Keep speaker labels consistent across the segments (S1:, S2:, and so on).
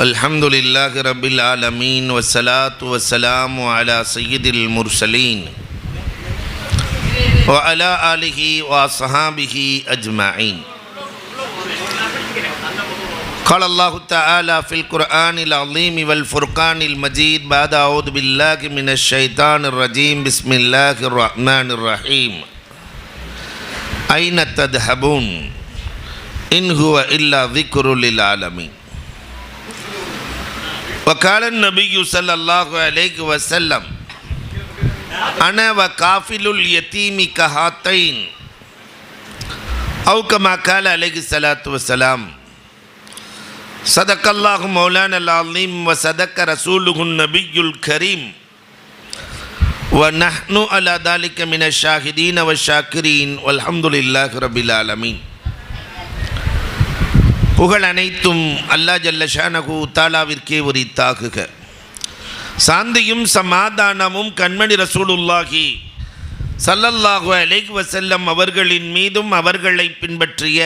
S1: الحمد لله رب العالمين والصلاة والسلام على سيد المرسلين وعلى آله وأصحابه أجمعين قال الله تعالى في القرآن العظيم والفرقان المجيد بعد أعوذ بالله من الشيطان الرجيم بسم الله الرحمن الرحيم أين تذهبون إن هو إلا ذكر للعالمين وقال النبي صلى الله عليه وسلم أنا وكافل اليتيم كهاتين. أو كما قال عليه الصلاة والسلام صدق الله مولانا العظيم وصدق رسوله النبي الكريم ونحن على ذلك من الشاهدين والشاكرين والحمد لله رب العالمين. புகழ் அனைத்தும் அல்லா ஜல்ல ஷானகு தாலாவிற்கே உரித்தாகுக. சாந்தியும் சமாதானமும் கண்மணி ரசூலுல்லாஹி சல்லல்லாஹு அலைஹி வசல்லம் அவர்களின் மீதும் அவர்களை பின்பற்றிய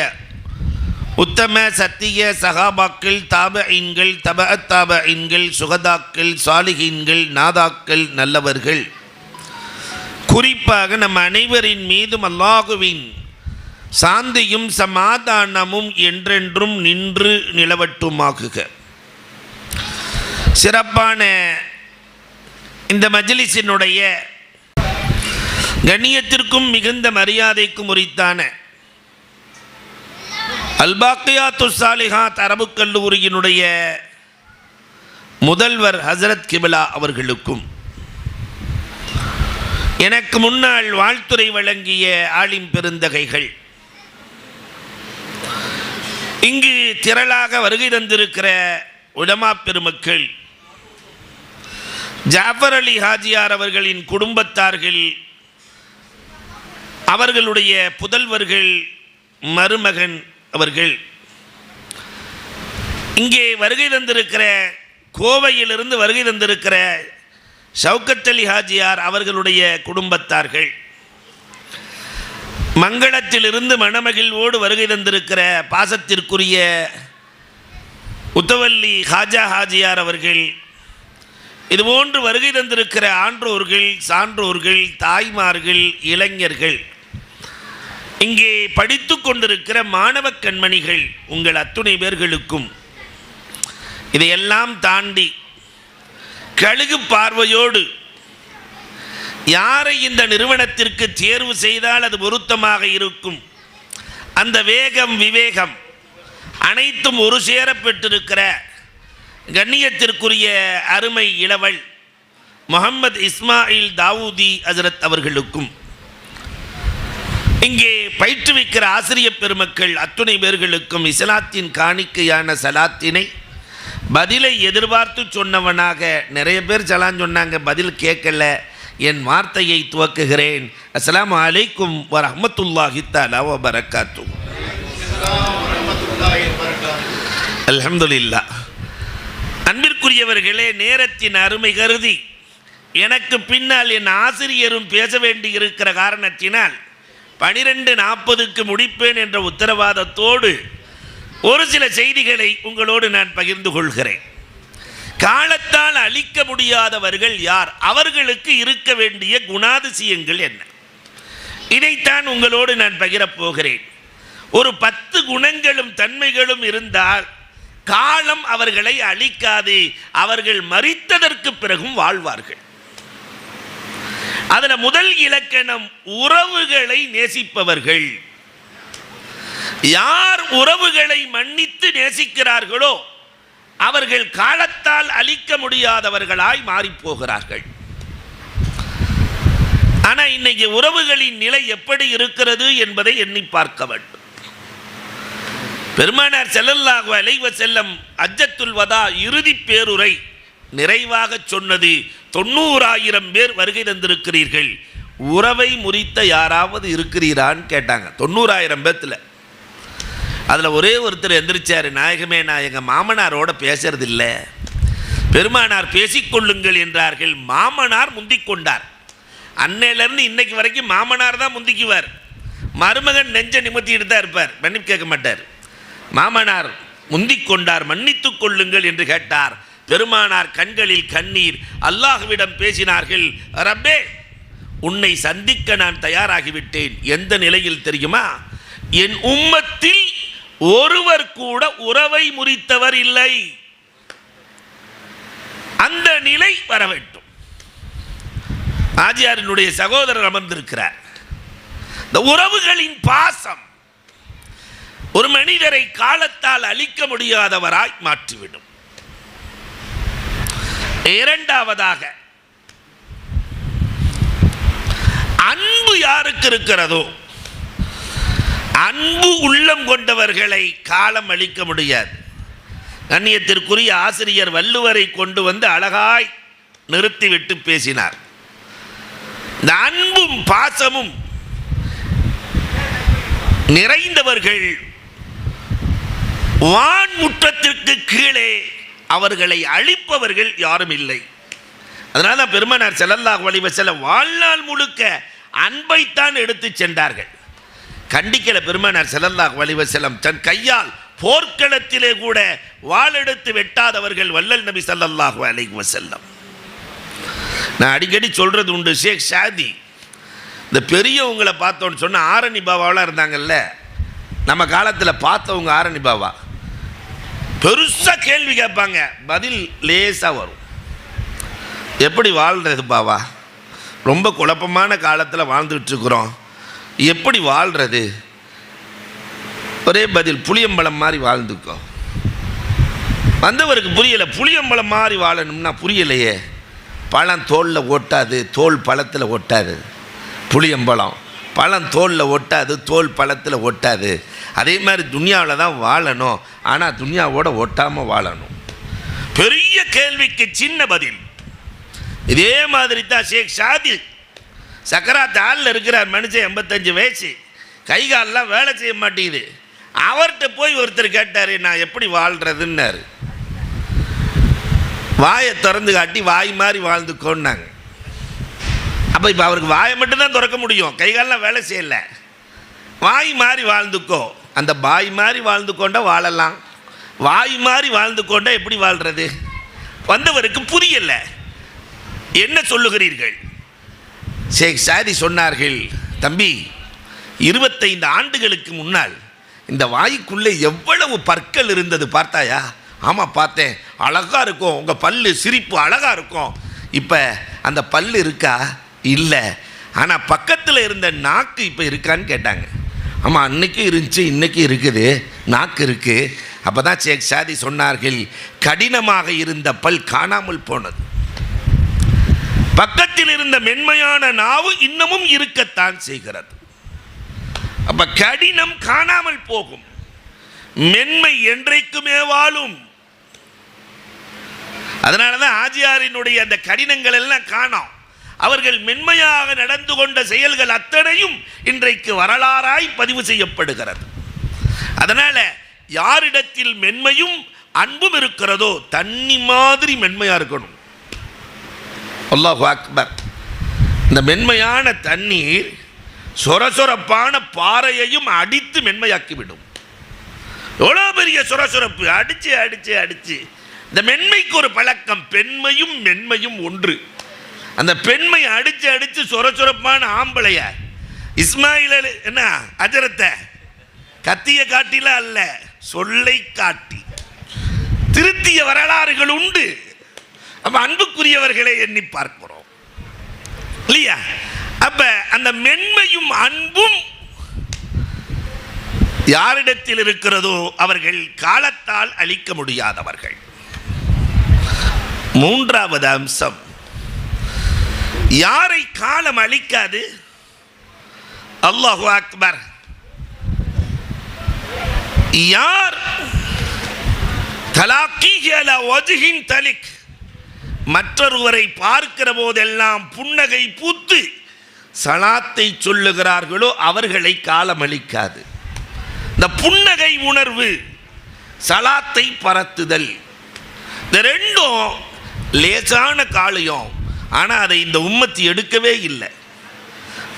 S1: உத்தம சத்திய சகாபாக்கள் தாப இன்கள் தப தாபஇன்கள் சுகதாக்கள் சாலிகீன்கள் நாதாக்கள் நல்லவர்கள். குறிப்பாக நம் அனைவரின் மீதும் அல்லாஹுவின் சாந்தியும் சமாதானமும் என்றென்றும் நின்று நிலவட்டுமாகுக. சிறப்பான இந்த மஜ்லிஸினுடைய கண்ணியத்திற்கும் மிகுந்த மரியாதைக்கும் உரித்தான அல்பாக்கியா சாலிஹாத் அரபு கல்லூரியினுடைய முதல்வர் ஹசரத் கிபிலா அவர்களுக்கும் எனக்கு முன்னால் வாழ்த்துறை வழங்கிய ஆலிம் பெருந்தகைகள் இங்கு திரளாக வருகை தந்திருக்கிற உலமா பெருமக்கள் ஜாஃபர் அலி ஹாஜியார் அவர்களின் குடும்பத்தார்கள் அவர்களுடைய புதல்வர்கள் மருமகன் அவர்கள். இங்கே வருகை தந்திருக்கிற கோவையிலிருந்து வருகை தந்திருக்கிற ஷவுக்கத் அலி ஹாஜியார் அவர்களுடைய குடும்பத்தார்கள். மங்களத்திலிருந்து மணமகிழ்வோடு வருகை தந்திருக்கிற பாசத்திற்குரிய உத்தவல்லி ஹாஜா ஹாஜியார் அவர்கள் இதுபோன்று வருகை தந்திருக்கிற ஆன்றோர்கள் சான்றோர்கள் தாய்மார்கள் இளைஞர்கள் இங்கே படித்து கொண்டிருக்கிற மாணவ கண்மணிகள் உங்கள் அத்துணை பேர்களுக்கும் இதையெல்லாம் தாண்டி கழுகு பார்வையோடு யாரை இந்த நிறுவனத்திற்கு தேர்வு செய்தால் அது பொருத்தமாக இருக்கும்? அந்த வேகம் விவேகம் அனைத்தும் ஒரு சேர பெற்றிருக்கிற கண்ணியத்திற்குரிய அருமை இளவல் முகமது இஸ்மாயில் தாவூதி அசரத் அவர்களுக்கும். இங்கே பயிற்றுவிக்கிற ஆசிரியர் பெருமக்கள் அத்துணை பேர்களுக்கும் இஸ்லாத்தின் காணிக்கையான சலாத்தினை பதிலை எதிர்பார்த்து சொன்னவனாக நிறைய பேர் சலான் சொன்னாங்க பதில் கேட்கல. என் வார்த்தையை துவக்குகிறேன். அஸ்லாம் அலைக்கும் வரமத்துல்லாஹி தஆலா வ பரக்காத்து அன்பிற்குரியவர்களே நேரத்தின் அருமை கருதி எனக்கு பின்னால் என் ஆசிரியரும் பேச வேண்டி இருக்கிற காரணத்தினால் பனிரெண்டு நாற்பதுக்கு முடிப்பேன் என்ற உத்தரவாதத்தோடு ஒரு சில செய்திகளை உங்களோடு நான் பகிர்ந்து கொள்கிறேன். காலத்தால் அழிக்க முடியாதவர்கள் யார்? அவர்களுக்கு இருக்க வேண்டிய குணாதிசயங்கள் என்ன? இதைத்தான் உங்களோடு நான் பகிரப் போகிறேன். ஒரு பத்து குணங்களும் தன்மைகளும் இருந்தால் காலம் அவர்களை அழிக்காது. அவர்கள் மறித்ததற்கு பிறகும் வாழ்வார்கள். அதில் முதல் இலக்கணம் உறவுகளை நேசிப்பவர்கள். யார் உறவுகளை மன்னித்து நேசிக்கிறார்களோ அவர்கள் காலத்தால் அழிக்க முடியாதவர்களாய் மாறிப்போகிறார்கள். ஆனால் இன்னைக்கு உறவுகளின் நிலை எப்படி இருக்கிறது என்பதை எண்ணி பார்க்க வேண்டும். பெருமானார் செல்லல்லாக அலைவ செல்லம் அஜத்துல் வதா இறுதி பேருரை நிறைவாக சொன்னது தொண்ணூறாயிரம் பேர் வருகை தந்திருக்கிறீர்கள். உறவை முறித்த யாராவது இருக்கிறீரான்னு கேட்டாங்க. தொண்ணூறாயிரம் பேர்த்தில் அதில் ஒரே ஒருத்தர் எந்திரிச்சார் நாயகமே நான் எங்கள் மாமனாரோட பேசுறதில்ல. பெருமானார் பேசிக்கொள்ளுங்கள் என்றார்கள். மாமனார் முந்திக் கொண்டார் அன்னையிலேருந்து இன்னைக்கு வரைக்கும் மாமனார் தான் முந்திக்குவார். மருமகன் நெஞ்ச நிமித்திட்டு தான் இருப்பார். மன்னிப்பு கேட்க மாட்டார். மாமனார் முந்திக் கொண்டார் மன்னித்துக் கொள்ளுங்கள் என்று கேட்டார். பெருமானார் கண்களில் கண்ணீர். அல்லாஹ்விடம் பேசினார்கள் ரப்பே உன்னை சந்திக்க நான் தயாராகிவிட்டேன். எந்த நிலையில் தெரியுமா? என் உம்மத்தில் ஒருவர் கூட உறவை முறித்தவர் இல்லை. அந்த நிலை வர வேண்டும். ஆஜியாரினுடைய சகோதரர் அமர்ந்திருக்கிறார். இந்த உறவுகளின் பாசம் ஒரு மனிதரை காலத்தால் அழிக்க முடியாதவராய் மாற்றிவிடும். இரண்டாவதாக அன்பு யாருக்கு இருக்கிறதோ அன்பு உள்ளம் கொண்டவர்களை காலம் அளிக்க முடியாது. கண்ணியத்திற்குரிய ஆசிரியர் வள்ளுவரை கொண்டு வந்து அழகாய் நிறுத்திவிட்டு பேசினார். இந்த அன்பும் பாசமும் நிறைந்தவர்கள் வான்முற்றத்திற்கு கீழே அவர்களை அழிப்பவர்கள் யாரும் இல்லை. அதனால தான் பெருமனார் செல்லல்லாஹ் வழிவ செல்ல வாழ்நாள் முழுக்க அன்பைத்தான் எடுத்து சென்றார்கள். கண்டிக்கல பெருமனார் செல்லல்லாஹ் வலிவசலம் செல்லம் தன் கையால் போர்க்களத்திலே கூட வாளெடுத்து வெட்டாதவர்கள் வல்லல் நபி ஸல்லல்லாஹு அலைஹி வஸல்லம். நான் அடிக்கடி சொல்றது உண்டு ஷேக் ஷாதி. இந்த பெரியவங்களை பார்த்தோன்னு சொன்னால் ஆரணி பாபாவெலாம் இருந்தாங்கல்ல. நம்ம காலத்தில் பார்த்தவங்க ஆரணி பாபா. பெருசாக கேள்வி கேட்பாங்க பதில் லேசாக வரும். எப்படி வாழ்கிறது பாவா ரொம்ப குழப்பமான காலத்தில் வாழ்ந்துட்டுருக்குறோம் எப்படி வாழ்கிறது ஒரே பதில் புளியம்பழம் மாதிரி வாழ்ந்துக்கோ. வந்தவருக்கு புரியலை புளியம்பழம் மாதிரி வாழணும்னா புரியலையே. பழம் தோலில் ஒட்டாது தோல் பழத்தில் ஒட்டாது. புளியம்பழம் பழம் தோலில் ஒட்டாது தோல் பழத்தில் ஒட்டாது. அதே மாதிரி துனியாவில் தான் வாழணும். ஆனால் துனியாவோட ஒட்டாமல் வாழணும். பெரிய கேள்விக்கு சின்ன பதில். இதே மாதிரி தான் ஷேக் ஷாதி சக்கராத் ஆளில் இருக்கிறார் மனுஷன் எண்பத்தஞ்சு வயசு. கை காலெலாம் வேலை செய்ய மாட்டேங்குது. அவர்கிட்ட போய் ஒருத்தர் கேட்டார் நான் எப்படி வாழ்கிறதுன்னாரு வாயை திறந்து காட்டி வாய் மாதிரி வாழ்ந்துக்கோன்னாங்க. அப்போ இப்போ அவருக்கு வாயை மட்டும்தான் திறக்க முடியும். கை காலெல்லாம் வேலை செய்யல. வாய் மாதிரி வாழ்ந்துக்கோ. அந்த பாய் மாதிரி வாழ்ந்து கொண்டா வாழலாம். வாய் மாதிரி வாழ்ந்து கொண்டா எப்படி வாழ்கிறது வந்தவருக்கு புரியல. என்ன சொல்லுகிறீர்கள்? ஷேக் சாரி சொன்னார்கள் தம்பி இருபத்தைந்து ஆண்டுகளுக்கு முன்னால் இந்த வாய்க்குள்ளே எவ்வளவு பற்கள் இருந்தது பார்த்தாயா? ஆமாம் பார்த்தேன். அழகாக இருக்கும். உங்கள் பல்லு சிரிப்பு அழகாக இருக்கும். இப்போ அந்த பல் இருக்கா? இல்லை. ஆனால் பக்கத்தில் இருந்த நாக்கு இப்போ இருக்கான்னு கேட்டாங்க. ஆமாம் அன்னைக்கும் இருந்துச்சு இன்னைக்கும் இருக்குது. நாக்கு இருக்குது அப்போ தான் ஷேக் சாதி சொன்னார்கள் கடினமாக இருந்த பல் காணாமல் போனது. பக்கத்தில் இருந்த மென்மையான நாவு இன்னமும் இருக்கத்தான் செய்கிறது. அப்ப கடினம் காணாமல் போகும். மென்மை என்றைக்குமே வாழும். அதனாலதான் ஆஜியாரினுடைய அந்த கடினங்கள் எல்லாம் காணோம். அவர்கள் மென்மையாக நடந்து கொண்ட செயல்கள் அத்தனையும் இன்றைக்கு வரலாறாய் பதிவு செய்யப்படுகிறது. அதனால யாரிடத்தில் மென்மையும் அன்பும் இருக்கிறதோ தண்ணி மாதிரி மென்மையா இருக்கணும். அல்லாஹு அக்பர். இந்த மென்மையான தண்ணீர் சொரசொரப்பான பாறையையும் அடித்து மென்மையாக்கிவிடும். எவ்வளோ பெரிய சொரசொரப்பு? அடிச்சு அடிச்சு அடிச்சு. இந்த மென்மைக்கு ஒரு பழக்கம் பெண்மையும் மென்மையும் ஒன்று. அந்த பெண்மை அடிச்சு அடிச்சு சொரசொரப்பான ஆம்பளைய இஸ்மாயில் என்ன அஜரத்தை? கத்திய காட்டில அல்ல சொல்லை காட்டி. திருத்திய வரலாறுகள் உண்டு. அப்ப அன்புக்குரியவர்களை எண்ணி பார்க்கிறோம். இல்லையா? அப்ப அந்த மென்மையும் அன்பும் யாரிடத்தில் இருக்கிறதோ அவர்கள் காலத்தால் அழிக்க முடியாதவர்கள். மூன்றாவது அம்சம். யாரை காலம் அழிக்காது? அல்லாஹு அக்பர். யார்? தலாக்கி தலிக். மற்றொருவரை பார்க்கிற போதெல்லாம் புன்னகை பூத்து சலாத்தை சொல்லுகிறார்களோ அவர்களை காலமளிக்காது. இந்த புன்னகை உணர்வு சலாத்தை பரத்துதல் இந்த ரெண்டும் லேசான காளியம் ஆனால் அதை இந்த உம்மத்தி எடுக்கவே இல்லை.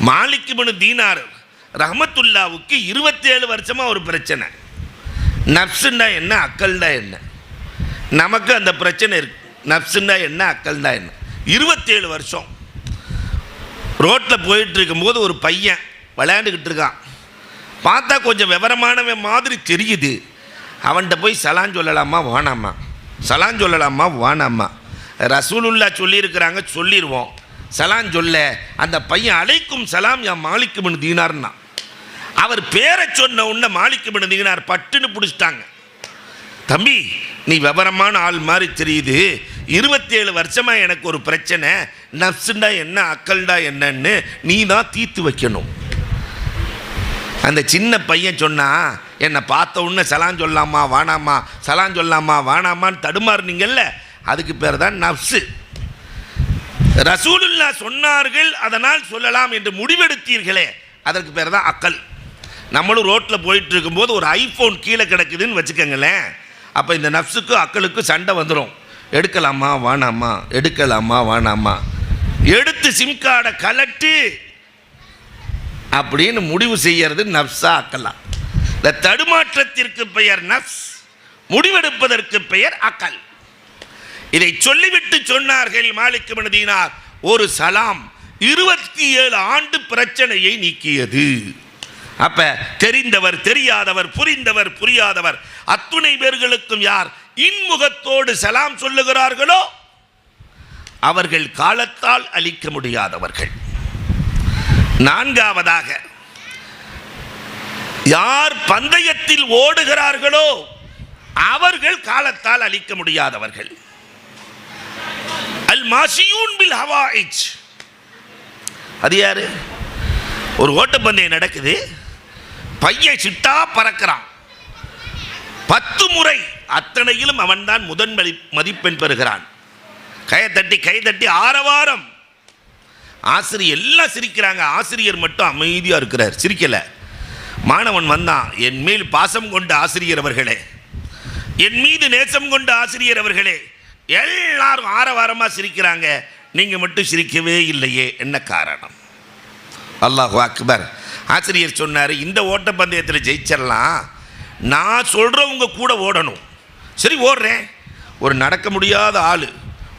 S1: மாலிக்குமனு தீனார் ரஹமத்துல்லாவுக்கு இருபத்தேழு வருஷமாக ஒரு பிரச்சனை. நப்சுன்னா என்ன அக்கல்னா என்ன? நமக்கு அந்த பிரச்சனை இருக்கு. நப்சுன்னா என்ன அக்கல்னா என்ன? இருபத்தேழு வருஷம். ரோட்டில் போயிட்டு இருக்கும்போது ஒரு பையன் விளையாண்டுக்கிட்டு இருக்கான். பார்த்தா கொஞ்சம் விவரமானவன் மாதிரி தெரியுது. அவன்கிட்ட போய் சலான் சொல்லலாமா வானாமா சலான் சொல்லலாமா வானாமா ரசூலுல்லா சொல்லியிருக்கிறாங்க சொல்லிடுவோம் சலான் சொல்ல அந்த பையன் அழைக்கும் சலாம் என் மாலிக்குமின் தீனார்னா. அவர் பேரை சொன்ன உடனே மாலிக்குமின் தீனார் பட்டுன்னு பிடிச்சிட்டாங்க. தம்பி நீ விவரமான ஆள் மாதிரி தெரியுது. இருபத்தேழு வருஷமாக எனக்கு ஒரு பிரச்சனை. நப்சுண்டா என்ன அக்கல்டா என்னன்னு நீ தான் தீர்த்து வைக்கணும். அந்த சின்ன பையன் சொன்னா என்னை பார்த்த உடனே சலான் சொல்லலாமா வானாமா சலான் சொல்லலாமா வானாமான்னு தடுமாறுனீங்கல்ல? அதுக்கு பேர் தான் நப்சு ரசூலுல்லா சொன்னார்கள் அதனால் சொல்லலாம் என்று முடிவெடுத்தீர்களே. அதற்கு பேர் தான் அக்கல். நம்மளும் ரோட்டில் போயிட்டு இருக்கும்போது ஒரு ஐஃபோன் கீழே கிடக்குதுன்னு வச்சுக்கோங்களேன். அப்போ இந்த நஃப்ஸுக்கும் அக்களுக்கும் சண்டை வந்துடும் எடுக்கலாமா வானாமா எடுக்கலாமா வானாமா எடுத்து சிம் கார்டை கலட்டி அப்படின்னு முடிவு செய்கிறது நஃப்ஸாக அக்கலாம் இந்த தடுமாற்றத்திற்கு பெயர் நஃப்ஸ் முடிவெடுப்பதற்கு பெயர் அக்கல். இதை சொல்லிவிட்டு சொன்னார்கள் மாலிக்கு மனதீனார் ஒரு சலாம் இருபத்தி ஏழு ஆண்டு பிரச்சனையை நீக்கியது. அப்ப தெரிந்தவர் தெரியாதவர் புரிந்தவர் புரியாதவர். அத்துணை பேர்களுக்கும் யார் இன்முகத்தோடு செலாம் சொல்லுகிறார்களோ அவர்கள் காலத்தால் அழிக்க முடியாதவர்கள். நான்காவதாக யார் பந்தயத்தில் ஓடுகிறார்களோ அவர்கள் காலத்தால் அழிக்க முடியாதவர்கள். அல் மாசியூன் பில் ஹவாயிச் அது யாரு? ஒரு ஓட்டப்பந்தயம் நடக்குது. பையன் சிட்டா பறக்கிறான். பத்து முறை அத்தனையிலும் அவன்தான் முதன் மதி மதிப்பெண் பெறுகிறான். கையை தட்டி கை தட்டி ஆரவாரம். ஆசிரியர் எல்லாம் சிரிக்கிறாங்க. ஆசிரியர் மட்டும் அமைதியாக இருக்கிறார். சிரிக்கல. மாணவன் வந்தான். என் மேல் பாசம் கொண்ட ஆசிரியர் அவர்களே. என் மீது நேசம் கொண்ட ஆசிரியர் அவர்களே. எல்லாரும் ஆரவாரமாக சிரிக்கிறாங்க. நீங்கள் மட்டும் சிரிக்கவே இல்லையே. என்ன காரணம்? அல்லாஹ் அக்பர். ஆசிரியர் சொன்னார் இந்த ஓட்டப்பந்தயத்தில் ஜெயிச்சிடலாம் நான் சொல்கிறவங்க கூட ஓடணும். சரி ஓடுறேன். ஒரு நடக்க முடியாத ஆள்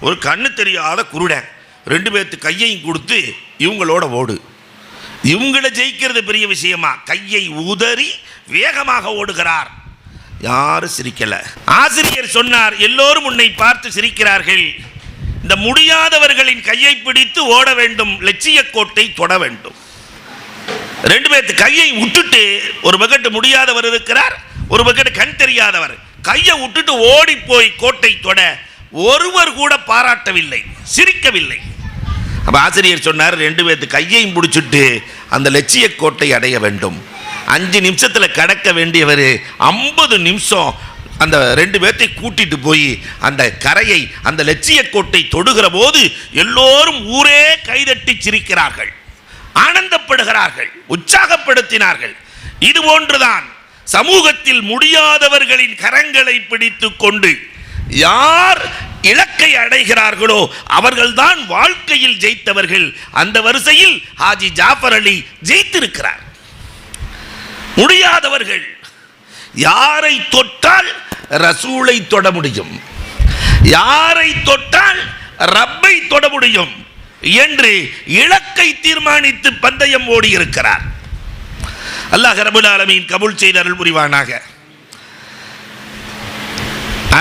S1: ஒரு கண்ணு தெரியாத குருடன் ரெண்டு பேர்த்து கையையும் கொடுத்து இவங்களோட ஓடு. இவங்கள ஜெயிக்கிறது பெரிய விஷயமா? கையை உதறி வேகமாக ஓடுகிறார். யாரும் சிரிக்கல. ஆசிரியர் சொன்னார் எல்லோரும் உன்னை பார்த்து சிரிக்கிறார்கள். இந்த முடியாதவர்களின் கையை பிடித்து ஓட வேண்டும் லட்சிய கோட்டை தொட வேண்டும். ரெண்டு பேர்த்து கையை விட்டுட்டு ஒரு பக்கெட்டு முடியாதவர் இருக்கிறார் ஒரு பக்கெட்டு கண் தெரியாதவர். கையை விட்டுட்டு ஓடி போய் கோட்டை தொட ஒருவர் கூட பாராட்டவில்லை சிரிக்கவில்லை. அப்ப ஆசிரியர் சொன்னார் ரெண்டு பேர்த்து கையையும் பிடிச்சிட்டு அந்த லட்சிய கோட்டை அடைய வேண்டும். அஞ்சு நிமிஷத்தில் கடக்க வேண்டியவர் ஐம்பது நிமிஷம் அந்த ரெண்டு பேர்த்தை கூட்டிட்டு போய் அந்த கரையை அந்த லட்சிய கோட்டை தொடுகிற போது எல்லோரும் ஊரே கைதட்டி சிரிக்கிறார்கள். ஆனந்தப்படுகிறார்கள் உற்சாகப்படுத்தினார்கள். இது போன்றுதான் சமூகத்தில் முடியாதவர்களின் கரங்களை பிடித்து கொண்டு யார் இலக்கை அடைகிறார்களோ அவர்கள்தான் வாழ்க்கையில் ஜெயித்தவர்கள். அந்த வரிசையில் ஹாஜி ஜாஃபர் அலி ஜெயித்திருக்கிறார். முடியாதவர்கள் யாரை தொட்டால் ரசூலை தொட முடியும்? யாரை தொட்டால் ரப்பை தொட முடியும்? என்று இலக்கை தீர்மானித்து பந்தயம் ஓடி இருக்கிறார். அல்லாஹ் ரபுல் ஆலமீன் கபுல் செய்த அருள் புரிவானாக.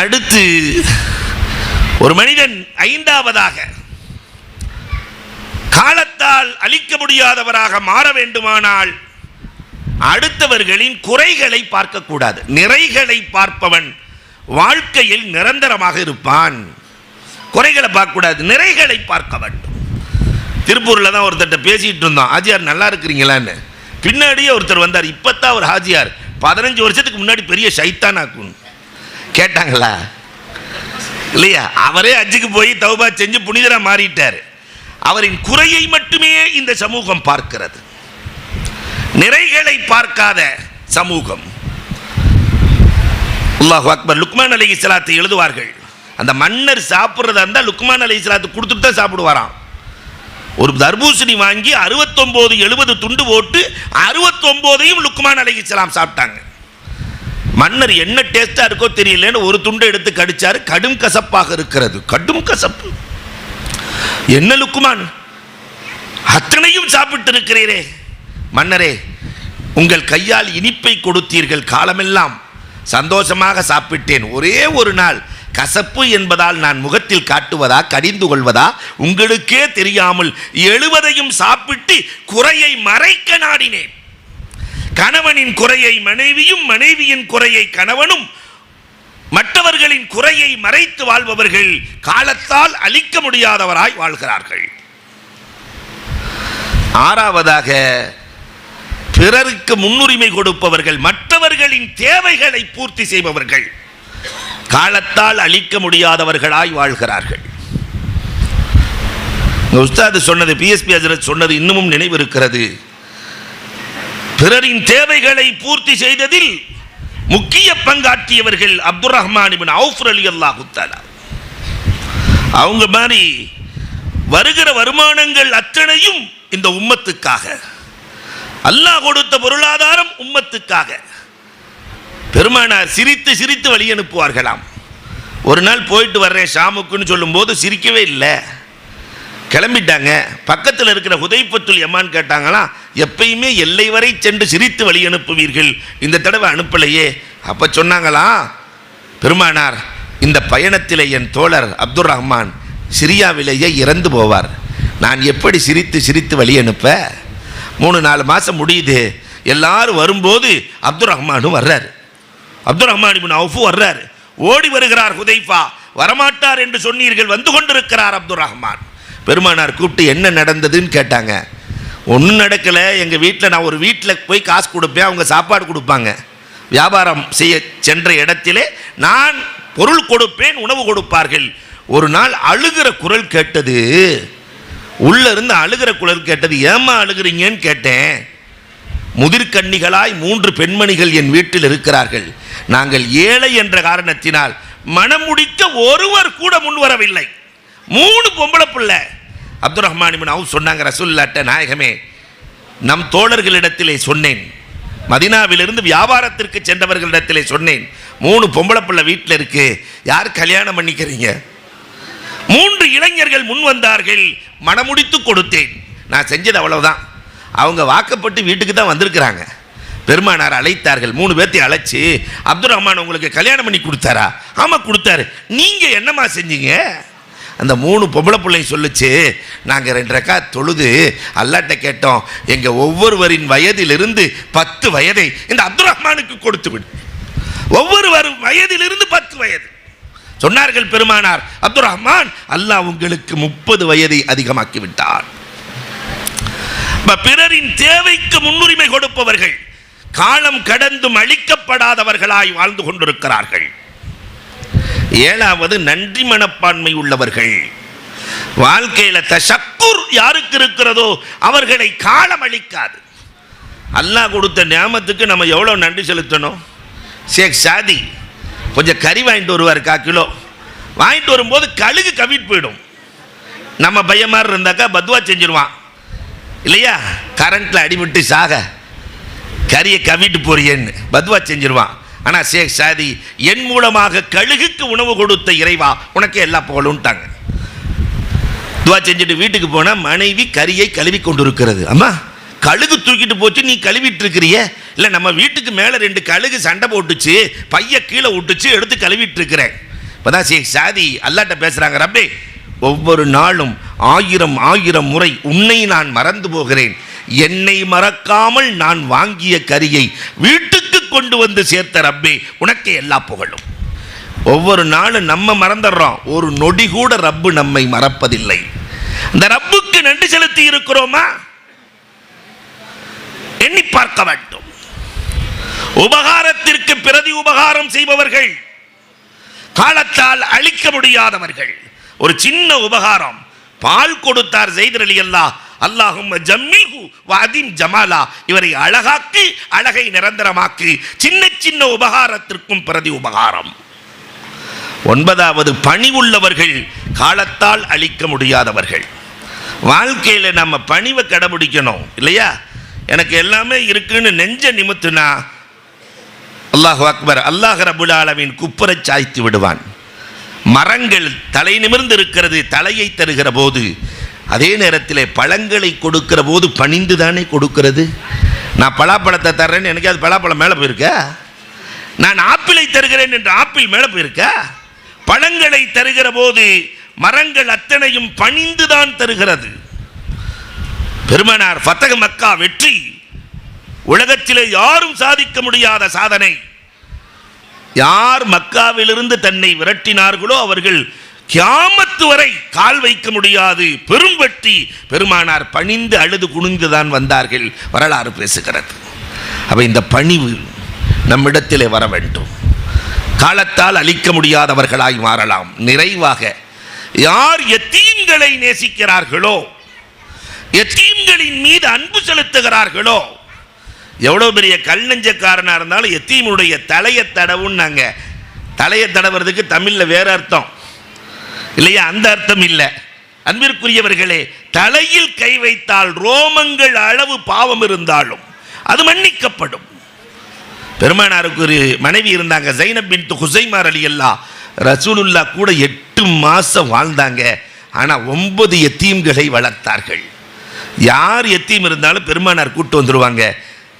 S1: அடுத்து ஒரு மனிதன் ஐந்தாவதாக காலத்தால் அழிக்க முடியாதவராக மாற வேண்டுமானால் அடுத்தவர்களின் குறைகளை பார்க்கக்கூடாது. நிறைகளை பார்ப்பவன் வாழ்க்கையில் நிரந்தரமாக இருப்பான். குறைகளை பார்க்கக்கூடாது நிறைகளை பார்க்க வேண்டும். திருப்பூரில் தான் ஒருத்தர்கிட்ட பேசிகிட்டு இருந்தோம். ஆஜியார் நல்லா இருக்கிறீங்களான்னு. பின்னாடியே ஒருத்தர் வந்தார். இப்போ தான் ஒரு ஹாஜியார். பதினஞ்சு வருஷத்துக்கு முன்னாடி பெரிய சைத்தான் ஆக்கும் கேட்டாங்களா? இல்லையா? அவரே அஜுக்கு போய் தௌபா செஞ்சு புனிதராக மாறிட்டார். அவரின் குறையை மட்டுமே இந்த சமூகம் பார்க்கிறது. நிறைகளை பார்க்காத சமூகம். அல்லாஹ் அக்பர் லுக்மான் அலி இஸ்லாத்தை எழுதுவார்கள். அந்த மன்னர் சாப்பிட்றதா இருந்தால் லுக்மான் அலி இஸ்லாத்து கொடுத்துட்டு தான் சாப்பிடுவாராம். ஒரு தர்பூசணி வாங்கி அறுபத்தொம்போது எழுபது துண்டு போட்டு அறுபத்தொம்போதையும் லுக்குமான் அழகி செலாம் சாப்பிட்டாங்க. மன்னர் என்ன டேஸ்ட்டாக இருக்கோ தெரியலன்னு ஒரு துண்டை எடுத்து கடிச்சாரு. கடும் கசப்பாக இருக்கிறது. கடும் கசப்பு. என்ன லுக்குமான் அத்தனையும் சாப்பிட்டு இருக்கிறீரே மன்னரே உங்கள் கையால் இனிப்பை கொடுத்தீர்கள். காலமெல்லாம் சந்தோஷமாக சாப்பிட்டேன். ஒரே ஒரு நாள் கசப்பு என்பதால் நான் முகத்தில் காட்டுவதா கடிந்து கொள்வதா? உங்களுக்கே தெரியாமல் எழுவதையும் சாப்பிட்டு குறையை மறைக்க நாடினேன். கணவனின் குறையை மனைவியும் மனைவியின் குறையை கணவனும் மற்றவர்களின் குறையை மறைத்து வாழ்பவர்கள் காலத்தால் அழிக்க முடியாதவராய் வாழ்கிறார்கள். ஆறாவதாக பிறருக்கு முன்னுரிமை கொடுப்பவர்கள் மற்றவர்களின் தேவைகளை பூர்த்தி செய்பவர்கள். காலத்தால் அழிக்க முடியாதவர்களாய் வாழ்கிறார்கள். உஸ்தாது சொன்னது பிஎஸ்பி அஜரத் சொன்னது இன்னமும் நினைவிருக்கிறது. பிறரின் தேவைகளை பூர்த்தி செய்ததில் முக்கிய பங்காற்றியவர்கள் அப்துல் ரஹ்மான் இபின் அலி அல்லாஹு குத்தாலா அவங்க மாதிரி வருகிற வருமானங்கள் அத்தனையும் இந்த உம்மத்துக்காக. அல்லாஹ் கொடுத்த பொருளாதாரம் உம்மத்துக்காக. பெருமானார் சிரித்து சிரித்து வழி அனுப்புவார்களாம். ஒரு நாள் போயிட்டு வர்றேன் ஷாமுக்குன்னு சொல்லும்போது சிரிக்கவே இல்லை. கிளம்பிட்டாங்க. பக்கத்தில் இருக்கிற ஹுதைப்பத்துல் எம்மான் கேட்டாங்களாம் எப்பயுமே எல்லை வரை சென்று சிரித்து வழி அனுப்புவீர்கள். இந்த தடவை அனுப்பலையே. அப்போ சொன்னாங்களாம் பெருமானார் இந்த பயணத்தில் என் தோழர் அப்துல் ரஹ்மான் சிரியாவிலேயே இறந்து போவார். நான் எப்படி சிரித்து சிரித்து வழி அனுப்ப? மூணு நாலு மாதம் முடியுது. எல்லாரும் வரும்போது அப்துல் ரஹ்மானும் வர்றாரு. அப்துல் ரஹ்மான் இப்னு அவுஃபு வர்றாரு. ஓடி வருகிறார் ஹுதைஃபா. வரமாட்டார் என்று சொன்னீர்கள் வந்து கொண்டிருக்கிறார் அப்துல் ரஹ்மான் பெருமானார் கூப்பிட்டு என்ன நடந்ததுன்னு கேட்டாங்க. ஒன்றும் நடக்கலை. எங்கள் வீட்டில் நான் ஒரு வீட்டில் போய் காசு கொடுப்பேன். அவங்க சாப்பாடு கொடுப்பாங்க. வியாபாரம் செய்ய சென்ற இடத்திலே நான் பொருள் கொடுப்பேன் உணவு கொடுப்பார்கள். ஒரு நாள் அழுகிற குரல் கேட்டது. உள்ளிருந்து அழுகிற குரல் கேட்டது. ஏம்மா அழுகிறீங்கன்னு கேட்டேன். முதிர்கன்னிகளாய் மூன்று பெண்மணிகள் என் வீட்டில் இருக்கிறார்கள். நாங்கள் ஏழை என்ற காரணத்தினால் மனம் முடிக்க ஒருவர் கூட முன்வரவில்லை மூணு பொம்பளை பிள்ளை. அப்துல் ரஹ்மான் அவு சொன்னாங்க ரசூல்லாட்ட நாயகமே நம் தோழர்களிடத்திலே சொன்னேன். மதினாவிலிருந்து வியாபாரத்திற்கு சென்றவர்களிடத்திலே சொன்னேன். மூணு பொம்பளை பிள்ளை வீட்டில் இருக்கு. யார் கல்யாணம் பண்ணிக்கிறீங்க? மூன்று இளைஞர்கள் முன் வந்தார்கள். மனமுடித்து கொடுத்தேன். நான் செஞ்சது அவ்வளவுதான். அவங்க வாக்கப்பட்டு வீட்டுக்கு தான் வந்திருக்கிறாங்க. பெருமானார் அழைத்தார்கள். மூணு பேர்த்தையும் அழைச்சி அப்துல் ரஹ்மான் உங்களுக்கு கல்யாணம் பண்ணி கொடுத்தாரா? ஆமாம் கொடுத்தாரு. நீங்கள் என்னம்மா செஞ்சீங்க? அந்த மூணு பொம்பளை பிள்ளைங்க சொல்லுச்சு நாங்கள் ரெண்டு ரக்கா தொழுது அல்லாட்ட கேட்டோம் எங்கள் ஒவ்வொருவரின் வயதிலிருந்து பத்து வயதை இந்த அப்துல் ரஹ்மானுக்கு கொடுத்து விடு. ஒவ்வொரு வயதிலிருந்து பத்து வயது. சொன்னார்கள் பெருமானார் அப்துல் ரஹ்மான் அல்லாஹ் உங்களுக்கு முப்பது வயதை அதிகமாக்கி விட்டான். பிறரின் தேவைக்கு முன்னுரிமை கொடுப்பவர்கள் காலம் கடந்தும் அழிக்கப்படாதவர்களாய் வாழ்ந்து கொண்டிருக்கிறார்கள். ஏழாவது நன்றி மனப்பான்மை உள்ளவர்கள். வாழ்க்கையில தசக்குர் யாருக்கு இருக்கிறதோ அவர்களை காலம் அழிக்காது. அல்லாஹ் கொடுத்த நியமத்துக்கு நம்ம எவ்வளோ நன்றி செலுத்தணும்? ஷேக் சாதி கொஞ்சம் கறி வாங்கிட்டு வருவார் கா கிலோ. வாங்கிட்டு வரும்போது கழுகு கவிட்டு போயிடும். நம்ம பையன் மாதிரி இருந்தாக்கா பத்வா செஞ்சிருவான். இல்லையா? கரண்ட்டில் அடிபட்டு சாக. கரியை கவிட்டு போறியேன்னு. பத்வா செஞ்சிருவான். ஆனால் ஷேக் சாதி என் மூலமாக கழுகுக்கு உணவு கொடுத்த இறைவா உனக்கு எல்லா புகழும்ட்டாங்க. துவா செஞ்சுட்டு வீட்டுக்கு போனால் மனைவி கரியை கழுவி கொண்டிருக்கிறது. அம்மா கழுகு தூக்கிட்டு போச்சு நீ கழுவிட்டு இருக்கிறிய. இல்லை நம்ம வீட்டுக்கு மேலே ரெண்டு கழுகு சண்டை போட்டுச்சு பைய கீழே விட்டுச்சு எடுத்து கழுவிட்டு இருக்கிறேன். இப்போதான் சேக் சாதி அல்லாட்ட பேசுகிறாங்க ரப்பே ஒவ்வொரு நாளும் ஆயிரம் ஆயிரம் முறை உன்னை நான் மறந்து போகிறேன். என்னை மறக்காமல் நான் வாங்கிய கரியை வீட்டுக்கு கொண்டு வந்து சேர்த்த ரப்பே உனக்கே எல்லா புகழும். ஒவ்வொரு நாளும் நம்ம மறந்துடுறோம். ஒரு நொடி கூட ரப்பு நம்மை மறப்பதில்லை. இந்த ரப்புக்கு நன்றி செலுத்தி இருக்கிறோமா? எண்ணி பார்க்க வேண்டும். உபகாரத்திற்கு பிரதி உபகாரம் செய்பவர்கள் காலத்தால் அழிக்க முடியாதவர்கள். ஒரு சின்ன உபகாரம். பால் கொடுத்தார் செய்தர் அலி அல்லா அல்லாஹும் ஜம்மிஹு வாதின் ஜமாலா. இவரை அழகாக்கி அழகை நிரந்தரமாக்கி சின்ன சின்ன உபகாரத்திற்கும் பிரதி உபகாரம். ஒன்பதாவது பணி உள்ளவர்கள் காலத்தால் அழிக்க முடியாதவர்கள். வாழ்க்கையில் நம்ம பணிவை கடைபிடிக்கணும் இல்லையா? எனக்கு எல்லாமே இருக்குன்னு நெஞ்ச நிமித்துனா அல்லாஹ் அக்பர் அல்லாஹ் ரபுல் ஆலமின் குப்புறச் சாய்த்து விடுவான். மரங்கள் தலை நிமிர்ந்து இருக்கிறது தலையை தருகிற போது அதே நேரத்தில் பழங்களை கொடுக்கிற போது பணிந்து தானே கொடுக்கிறது? நான் பலாப்பழத்தை தர்றேன்னு எனக்கு அது பலாப்பழம் மேலே போயிருக்கா? நான் ஆப்பிளை தருகிறேன் என்று ஆப்பிள் மேலே போயிருக்கா? பழங்களை தருகிற போது மரங்கள் அத்தனையும் பணிந்துதான் தருகிறது. பெருமனார் ஃபத்தக மக்கா வெற்றி. உலகத்திலே யாரும் சாதிக்க முடியாத சாதனை. யார் மக்காவிலிருந்து தன்னை விரட்டினார்களோ அவர்கள் கியாமத்து வரை கால் வைக்க முடியாது. பெரும் வெற்றி பெருமானார் பணிந்து அழுது குனிந்துதான் வந்தார்கள். வரலாறு பேசுகிறது. அவை இந்த பணிவு நம்மிடத்திலே வர வேண்டும். காலத்தால் அழிக்க முடியாதவர்களாய் மாறலாம். நிறைவாக யார் எத்தீம்களை நேசிக்கிறார்களோ எத்தீம்களின் மீது அன்பு செலுத்துகிறார்களோ எவ்வளோ பெரிய கல் நெஞ்சக்காரனாக இருந்தாலும் எத்தீமுடைய தலையை தடவுன்னாங்க. தலையை தடவுறதுக்கு தமிழில் வேறு அர்த்தம். இல்லையா? அந்த அர்த்தம் இல்லை. அன்பிற்குரியவர்களே தலையில் கை வைத்தால் ரோமங்கள் அளவு பாவம் இருந்தாலும் அது மன்னிக்கப்படும். பெருமானாருக்கு ஒரு மனைவி இருந்தாங்க ஜைனப் பின் ஹுசைமார் அலி அல்லா ரசூலுல்லா கூட எட்டு மாதம் வாழ்ந்தாங்க. ஆனால் ஒன்பது எத்தீம்களை வளர்த்தார்கள். யார் எத்தீம் இருந்தாலும் பெருமானார் கூட்டு வந்துடுவாங்க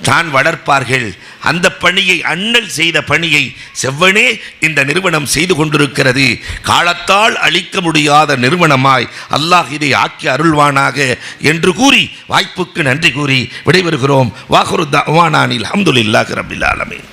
S1: தான் வளர்ப்பார்கள். அந்த பணியை அண்ணல் செய்த பணியை செவ்வனே இந்த நிறுவனம் செய்து கொண்டிருக்கிறது. காலத்தால் அழிக்க முடியாத நிறுவனமாய் அல்லாஹ் இதை ஆக்கி அருள்வானாக என்று கூறி வாய்ப்புக்கு நன்றி கூறி விடைபெறுகிறோம். வாகுரு தவானானில் அஹமதுல்லாஹ் ரபில் ஆலமீன்.